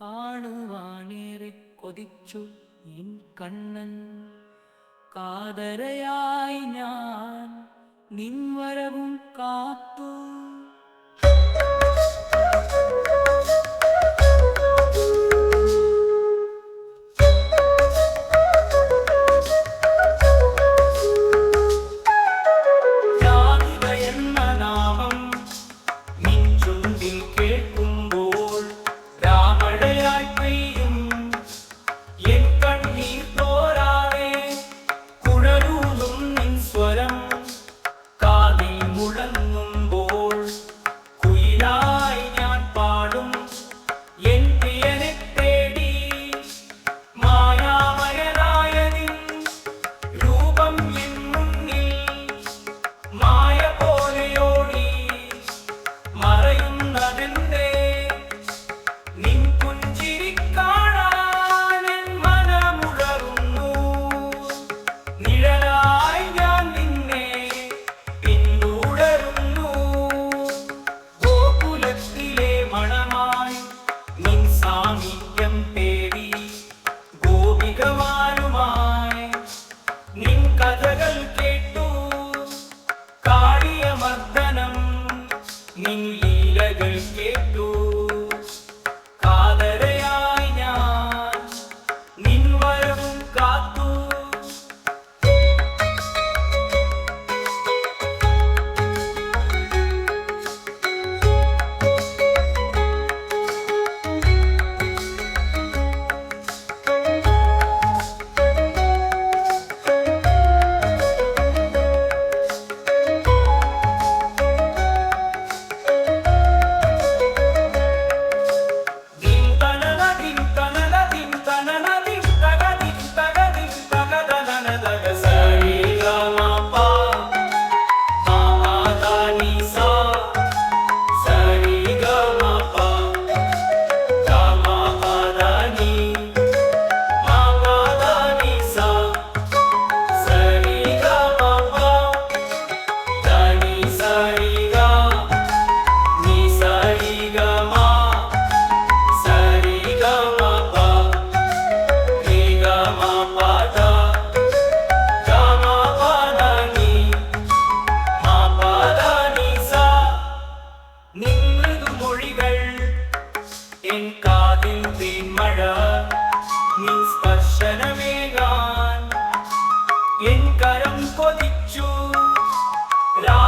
കാണുവാനേറെ കൊതിച്ചു എൻ കണ്ണൻ. കാതരയായി ഞാൻ നിൻവരവും കാത്തു.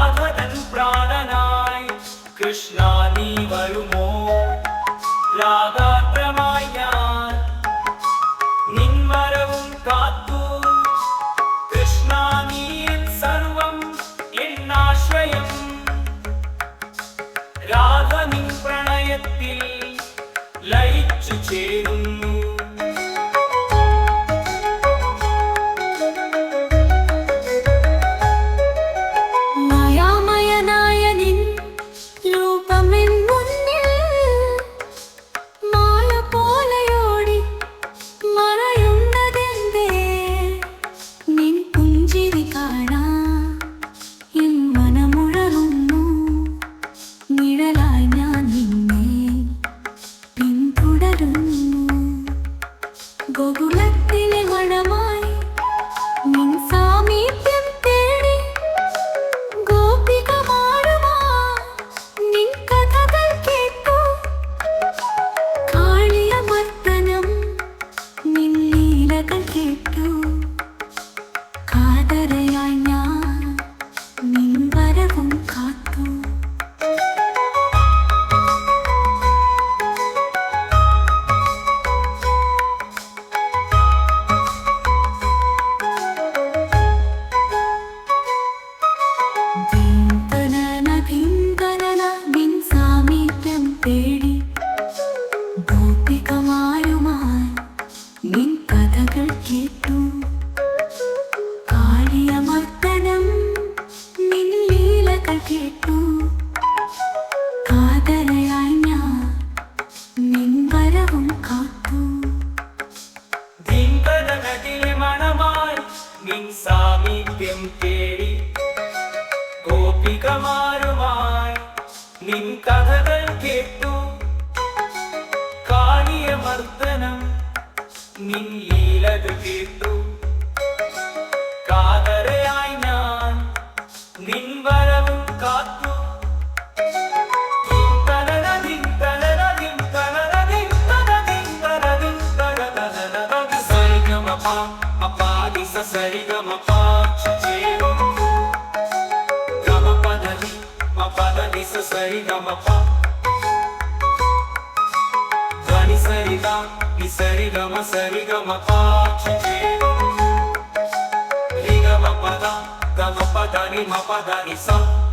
രാഘവൻ പ്രാണനായി കൃഷ്ണ വരുമോ? രാഗാത്രമായി ഞാൻ നിൻമരവും കാത്തു. കൃഷ്ണ നീ സർവം എന്നാശ്രയം രാഗ നിൻ പ്രണയത്തിൽ ലയിച്ചു ചേരുന്നു. நிலமணமா നിൻ ലീലത് തീർത്തു കാതരയായി ഞാൻ നിൻ വരവും കാത്തു തനനദിൻ തനനദിൻ തനനദിൻ തനദിൻ തനദിൻ തനതനനദ Sarigamapa അപാദി Sarigamapa serida, mi serida, ma serida, ma pa, chichi. Riga sa.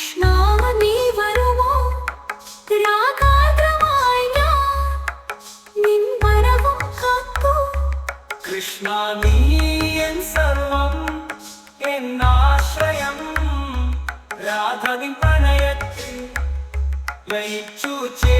Krishna നീ വരുമോ? രാഗാദ്രമായി ഞാൻ നിൻ സർവം എന്നാശ്രയം രാധവിൻ പ്രണയത്തിൽ ലയിച്ചു ചേ